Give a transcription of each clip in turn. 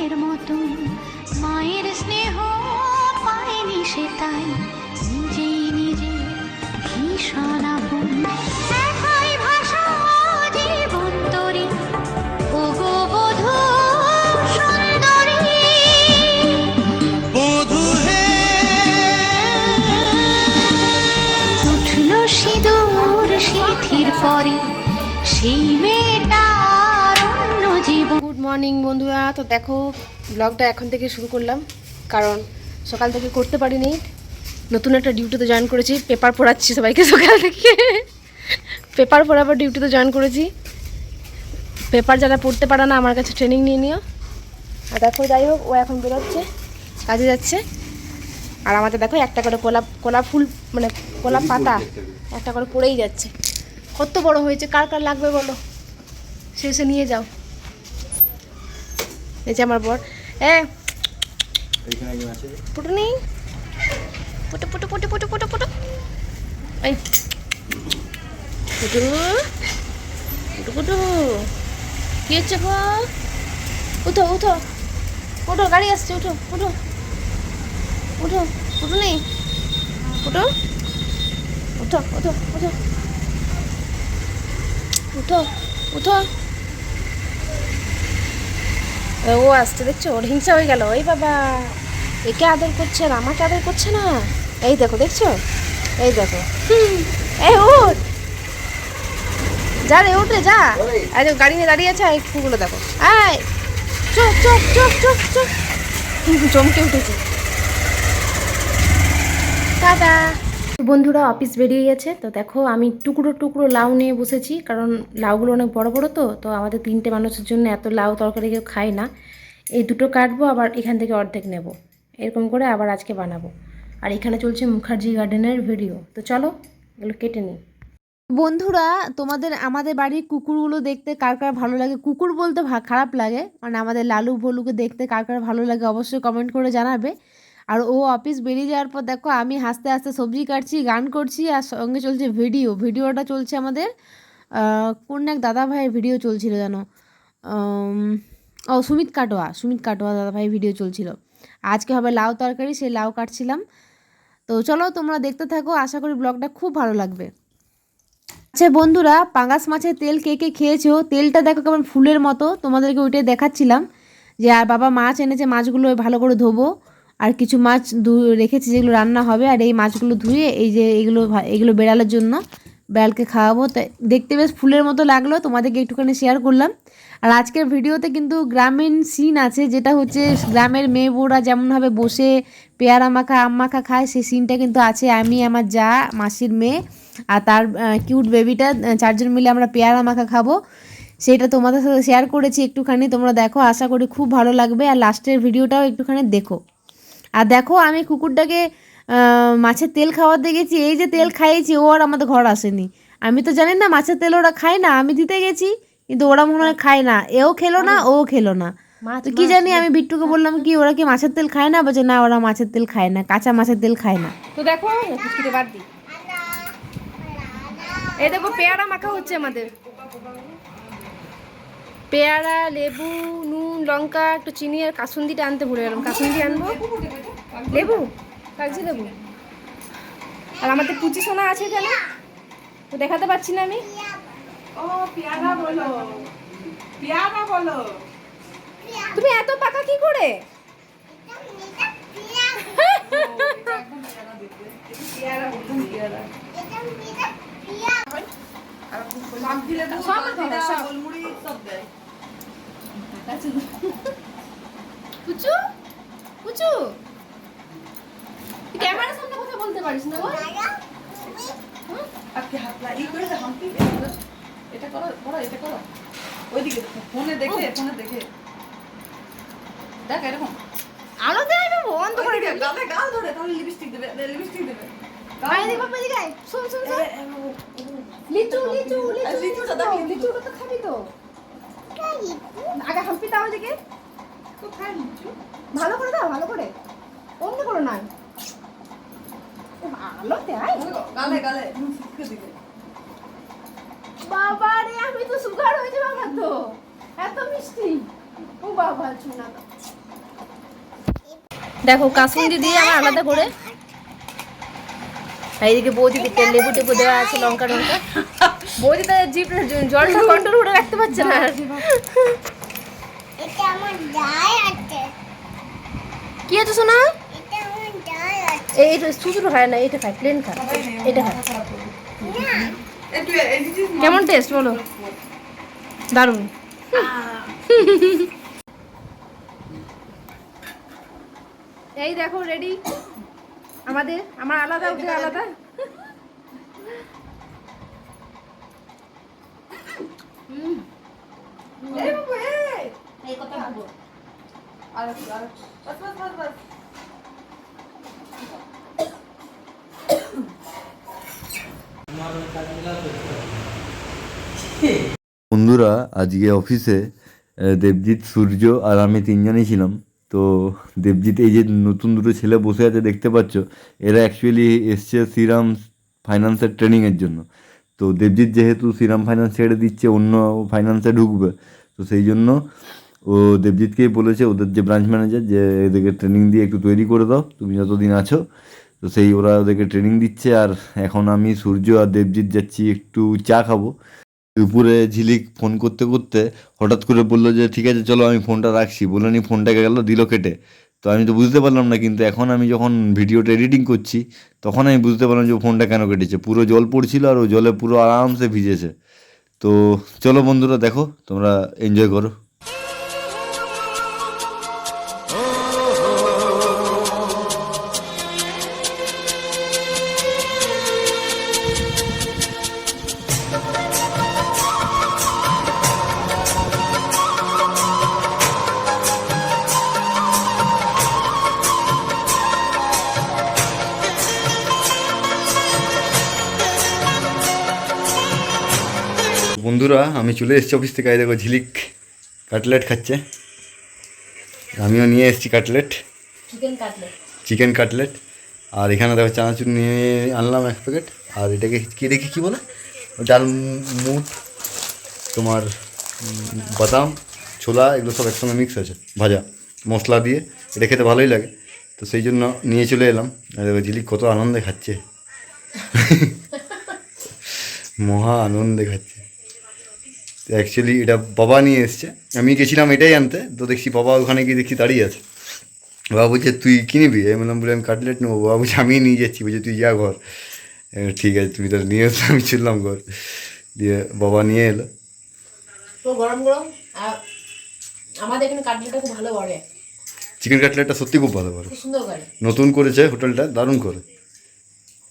ফুলের মতন মায়ের স্নেহ পায়নি সে তাই। নিজেই নিজে ভীষণ আপন মর্নিং বন্ধুরা। তো দেখো ব্লগটা এখন থেকে শুরু করলাম কারণ সকাল থেকে করতে পারিনি। নতুন একটা ডিউটিতে জয়েন করেছি পেপার পড়াচ্ছি সবাইকে সকাল থেকে। পেপার পড়াবার ডিউটিতে জয়েন করেছি। পেপার যারা পড়তে পারে না আমার কাছে ট্রেনিং নিয়ে নিও। আর দেখো যাই হোক ও এখন বেরোচ্ছে কাজে যাচ্ছে। আর আমাদের দেখো একটা করে কোলা কোলা ফুল মানে কোলা পাতা একটা করে পড়েই যাচ্ছে। কত বড় হয়েছে কার কার লাগবে বলো? শেষে নিয়ে যাও। এই যে আমার বর। এ পুটু নেই? পুটু পুটু পুটু পুটু পুটু পুটু। এই পুটু পুটু পুটু। কি হচ্ছে গো? উঠো উঠো। উঠো গাড়ি আসছে উঠো উঠো। উঠো উঠো নেই? উঠো উঠো উঠো। উঠো উঠো উঠো। ও আসছে, দেখছ? ওর হিংসা হয়ে গেল। ওই বাবা, একে আদর করছে আর আমাকে আদর করছে না? এই দেখো, দেখছ? এই দেখো। এই উঠ! যা রে, উঠে যা। দেখো গাড়ি নিয়ে দাঁড়িয়ে আছে আর এই ফুলগুলো দেখো। আয় চোখ চোখ চোখ চোখ চোখ। চমকে উঠেছে। টাটা। বন্ধুরা অফিস বেরিয়ে গেছে। তো দেখো, আমি টুকরো টুকরো লাউ নিয়ে বসেছি, কারণ লাউগুলো অনেক বড় বড় তো তো আমাদের তিনটে মানুষের জন্য এত লাউ তরকারি কেউ খায় না। এই দুটো কাটবো, আবার এখান থেকে অর্ধেক নেব। এরকম করে আবার আজকে বানাবো। আর এখানে চলছে মুখার্জি গার্ডেনের ভিডিও তো চলো, এগুলো কেটে নিই। বন্ধুরা, তোমাদের আমাদের বাড়ির কুকুরগুলো দেখতে কার কার ভালো লাগে? কুকুর বলতে খারাপ লাগে মানে আমাদের লালু ভলুকে দেখতে কার কার ভালো লাগে অবশ্যই কমেন্ট করে জানাবে। আর ও অফিস বেরিয়ে যাওয়ার পর দেখো আমি হাসতে হাসতে সবজি কাটছি, গান করছি আর সঙ্গে চলছে ভিডিও। ভিডিওটা চলছে আমাদের কোন এক দাদা ভাইয়ের ভিডিও চলছিল যেন ও সুমিত কাটোয়া সুমিত কাটোয়া দাদা ভাই ভিডিও চলছিল। আজকে হবে লাউ তরকারি, সেই লাউ কাটছিলাম। তো চলো তোমরা দেখতে থাকো, আশা করি ব্লগটা খুব ভালো লাগবে। আচ্ছা বন্ধুরা, পাঙ্গাস মাছের তেল কে কে খেয়েছো? তেলটা দেখো কেমন ফুলের মতো, তোমাদেরকে ওইটাই দেখাচ্ছিলাম যে, আর বাবা মাছ এনেছে, মাছগুলো ভালো করে ধোবো। আর কিছু মাছ ধু- রেখেছি যেগুলো রান্না হবে, আর এই মাছগুলো ধুয়ে এই যে এগুলো এগুলো বেড়ালের জন্য বেড়ালকে খাওয়াবো। তাই দেখতে বেশ ফুলের মতো লাগল, তোমাদেরকে একটুখানি শেয়ার করলাম। আর আজকের ভিডিওতে কিন্তু গ্রামীণ সিন আছে, যেটা হচ্ছে গ্রামের মেয়ে বউরা যেমনভাবে বসে পেয়ারা মাখা, আম মাখা খায়, সেই সিনটা কিন্তু আছে। আমি, আমার যা, মাসির মেয়ে আর তার কিউট বেবিটা চারজন মিলে আমরা পেয়ারা মাখা খাব। সেটা তোমাদের সাথে শেয়ার করেছি একটুখানি, তোমরা দেখো, আশা করি খুব ভালো লাগবে। আর লাস্টের ভিডিওটাও একটুখানি দেখো। আর দেখো আমি কুকুরটাকে মাছের তেল খাওয়াতে গেছি এই যে তেল খাইয়েছি ও আর আমাদের ঘর আসেনি। আমি তো জানি না মাছের তেল ওরা খায় না আমি দিতে গেছি কিন্তু ওরা মনে হয় খায় না। এও খেলো না ও খেলো না। তো কি জানি আমি বিট্টুকে বললাম কি ওরা কি মাছের তেল খায় না? বলছে না ওরা মাছের তেল খায় না কাঁচা মাছের তেল খায় না। তো দেখো ফুচকিতে বাদ দিই। এই দেখো পেয়ারা মাখা হচ্ছে আমাদের। পেয়ারা লেবু নুন লঙ্কা একটু চিনি আর কাসুন্দিটা আনতে ভুলে গেলাম কাসুন্দি আনব লেবু কাগজি লেবু আর আমাদের পুচি সোনা আছে এখানে তো দেখাতে পাচ্ছি না আমি ও পেয়ারা বলো পেয়ারা বলো তুমি এত পাকা কি করে সব সব দেয় পুচু পুচু ক্যামেরার সামনে কথা বলতে পারিস না বল। আপনি হাত লাগিয়ে করে হাম্পি? এটা করো করো এটা করো। ওইদিকে ফোনে দেখে ফোনে দেখে। দেখ এরকম। আলো দেয় আমি বন্ধ করে দিবি গালে। গাল ধরে তাহলে লিপস্টিক দেবে লিপস্টিক দেবে। বাবা দিকে শুন শুন লিচু লিচু লিচু লিচুটা লিচু। লিচুটা তো খাবি তো। আগে হাম্পি দাও দিকে ভালো করে দাও ভালো করে। অন্য করে নয় ভালো দেয় গালে গালে। বাবা রে আমি তো সুগার যাব তো। এত মিষ্টি। ও বাবা চুনা দেখো কাসুন্দি দিয়ে আমার আলাদা করে। এইদিকে বৌদিকে লেবু টেবু দেওয়া আছে লঙ্কা টঙ্কা। বৌদি তো জিপ জলটা কন্ট্রোল করে রাখতে পারছে না। এটা আমার ডাল আছে। কি আছে শোনা এটা আমার ডাল এই এটা শুধু হয় না এটা খায় প্লেন খা এটা খায়। কেমন টেস্ট বলো? দারুণ। এই দেখো রেডি আমাদের আমার আলাদা ওদের আলাদা এই বাবু এই এই কথা বলব আর একটু, আর একটু। বাস, বাস, বাস, বাস। বন্ধুরা, আজকে অফিসে দেবজিৎ, সূর্য আর আমি তিনজনই ছিলাম। তো দেবজিৎ, এই যে নতুন দুটো ছেলে বসে আছে, দেখতে পাচ্ছ, এরা অ্যাকচুয়ালি এসছে শ্রীরাম ফাইন্যান্সের ট্রেনিংয়ের জন্য। তো দেবজিৎ যেহেতু শ্রীরাম ফাইন্যান্স ছেড়ে দিচ্ছে, অন্য ফাইন্যান্সে ঢুকবে, তো সেই জন্য ও দেবজিৎকেই বলেছে, ওদের যে ব্রাঞ্চ ম্যানেজার যে এদেরকে ট্রেনিং দিয়ে একটু তৈরি করে দাও, তুমি যতদিন আছো। তো সেই ওরা ওদেরকে ট্রেনিং দিচ্ছে, আর এখন আমি সূর্য আর দেবজিৎ যাচ্ছি, একটু চা খাব। দুপুরে ঝিলিক ফোন করতে করতে হঠাৎ করে বলল যে, ঠিক আছে, চলো আমি ফোনটা রাখছি। বলে নি ফোনটাকে গেল, দিল কেটে। তো আমি তো বুঝতে পারলাম না, কিন্তু এখন আমি যখন ভিডিওটা এডিটিং করছি, তখন আমি বুঝতে পারলাম যে ফোনটা কেন কেটেছে। পুরো জল পড়ছিল আর ও জলে পুরো আরামসে ভিজেছে। তো চলো বন্ধুরা, দেখো, তোমরা এনজয় করো। বন্ধুরা আমি চলে এসেছি অফিস থেকে। দেখো ঝিলিক কাটলেট খাচ্ছে। আমিও নিয়ে এসেছি cutlet chicken cutlet chicken cutlet আর এখানে দেখো চানাচুর নিয়ে আনলাম এক প্যাকেট আর এটাকে কী দেখি কী বলে? ডাল মুট তোমার বাদাম ছোলা এগুলো সব একসঙ্গে মিক্স আছে ভাজা মশলা দিয়ে। এটা খেতে ভালোই লাগে। তো সেই জন্য নিয়ে চলে এলাম। আর দেখো ঝিলিক কত আনন্দে খাচ্ছে। মহা আনন্দে খাচ্ছে। অ্যাকচুয়ালি এটা বাবা নিয়ে এসছে। আমি গেছিলাম এটাই আনতে তো দেখছি বাবা ওখানে গিয়ে দেখছি দাঁড়িয়ে আছে। বাবা বলছে তুই কিনবি? আমি বললাম বলে আমি কাটলেট নেব। বাবা বলছে আমি নিয়ে যাচ্ছি। বলছে তুই যা ঘর। ঠিক আছে তুমি তাহলে নিয়ে এসো। আমি চললাম ঘর। দিয়ে বাবা নিয়ে এলো। তো গরম গরম আর আমাদের এখানে কাটলেটটা খুব ভালো করে। চিকেন কাটলেটটা সত্যি খুব ভালো করে। সুন্দর করে। নতুন করেছে হোটেলটা দারুণ করে।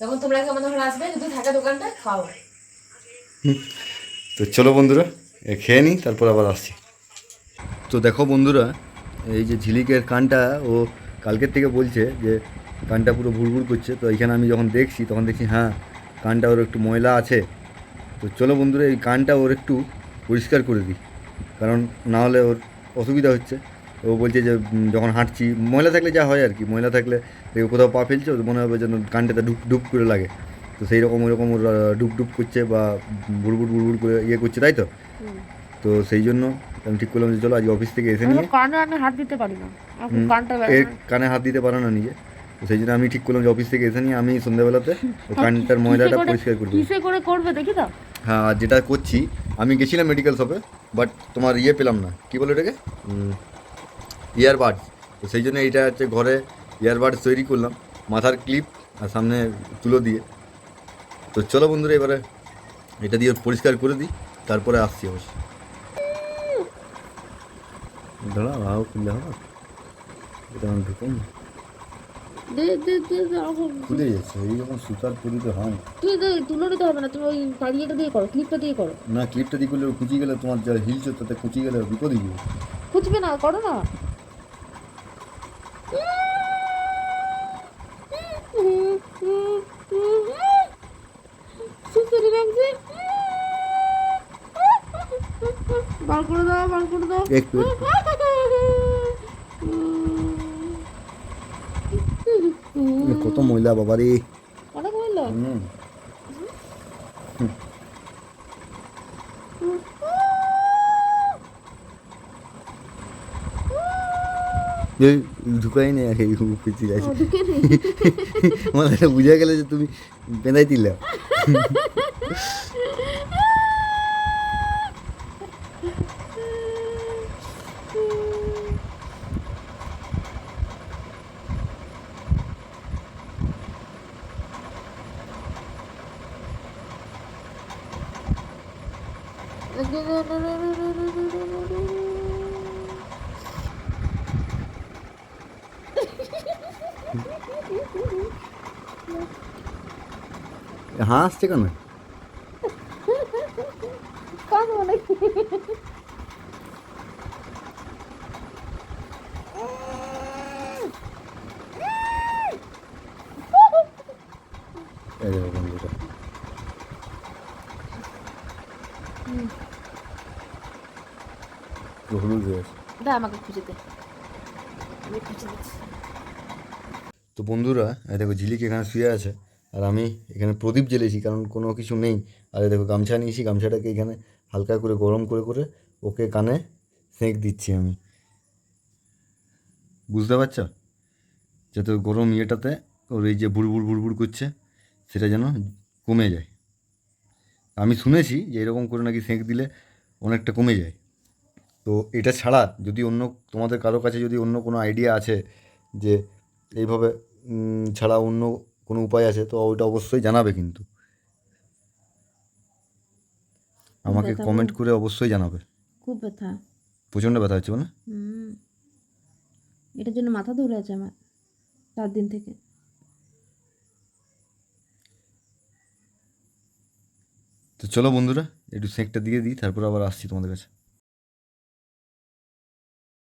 যখন তোমরা কেমন আসবে যদি থাকে দোকানটা খাও। তো চলো বন্ধুরা খেয়ে নিই তারপর আবার আসছি। তো দেখো বন্ধুরা, এই যে ঝিলিকের কানটা, ও কালকের থেকে বলছে যে কানটা পুরো ভুরভুর করছে, তো এইখানে আমি যখন দেখছি, তখন দেখছি হ্যাঁ কানটা ওর একটু ময়লা আছে। তো চলো বন্ধুরা, এই কানটা ওর একটু পরিষ্কার করে দিই, কারণ না হলে ওর অসুবিধা হচ্ছে। ও বলছে যে যখন হাঁটছি, ময়লা থাকলে যা হয় আর কি, ময়লা থাকলে কোথাও পা ফেলছে মনে হবে যেন কানটাতে ডুব ডুব করে লাগে। তো সেই রকম ওই রকম ওর ডুব ডুব করছে বা বুড়বুড় বুড়বুড় করে ইয়ে করছে, তাই তো? তো সেই জন্য আমি ঠিক করলাম যে চলো আজ অফিস থেকে এসে নিয়ে কানে আমি হাত দিতে পারি না। কানটা এর কানে হাত দিতে পারে না নিজে। তো সেই জন্য আমি ঠিক করলাম যে অফিস থেকে এসে নিয়ে আমি সন্ধ্যাবেলাতে কানটার ময়লাটা পরিষ্কার করে দেবো কিসে করে করবে দেখি তো? হ্যাঁ আর যেটা করছি আমি গেছিলাম মেডিকেল শপে বাট তোমার ইয়ে পেলাম না। কি বলে এটাকে ইয়ারবাডস তো সেই জন্য এইটা হচ্ছে ঘরে ইয়ারবাডস তৈরি করলাম মাথার ক্লিপ আর সামনে তুলো দিয়ে। তো চলো বন্ধুরা এবারে এটা দিয়ে পরিষ্কার করে দিই। তারপরে আসছি অবশ্য দাঁড়া ভাও খুললে হবে এটা আমি ঢুকুন দে দে দে দে, আমাকে খুলে যাচ্ছে এইরকম সুতার হয় তুই দে তুলো নিতে হবে না তুমি ওই পাড়িয়েটা দিয়ে করো ক্লিপটা দিয়ে করো। না ক্লিপটা দিয়ে করলে কুচি গেলে তোমার যা হিলছো তাতে কুচি গেলে খুঁজবে না করো না সুন্দরী লাগছে বার করে দাও বার করে দাও। একটু একটু। কত ময়লা বাবা রে। অনেক হুম। ঢুকাই নেই আগে পিছি গেছে আমার বুঝা গেলে যে তুমি বেঁধাই দিলে। হাসছে কেন এই দেখো বন্ধুরা পুরো হলুদ দা আমাকে খুঁজে দে। আমি খুঁজে দিচ্ছি। তো বন্ধুরা এই দেখো ঝিলিক এখানে শুয়ে আছে আর আমি এখানে প্রদীপ জ্বেলেছি কারণ কোনো কিছু নেই। আর এই দেখো গামছা নিয়েছি গামছাটাকে এখানে হালকা করে গরম করে করে ওকে কানে সেঁক দিচ্ছি আমি। বুঝতে পারছ? যাতে গরম ইয়েটাতে ওর এই যে বুড়বুড় বুড়বুড় করছে সেটা যেন কমে যায়। আমি শুনেছি যে এরকম করে নাকি সেঁক দিলে অনেকটা কমে যায়। তো এটা ছাড়া যদি অন্য তোমাদের কারও কাছে যদি অন্য কোনো আইডিয়া আছে যে এইভাবে ছাড়া অন্য কোনো উপায় আছে তো ওইটা অবশ্যই জানাবে কিন্তু। আমাকে কমেন্ট করে। অবশ্যই জানাবে। খুব ব্যথা। প্রচণ্ড ব্যথা হচ্ছে মানে? হুম। এটার জন্য মাথা ধরে আছে আমার চার দিন থেকে। তো চলো বন্ধুরা একটু সেঁকটা দিয়ে দিই তারপর আবার আসছি তোমাদের কাছে।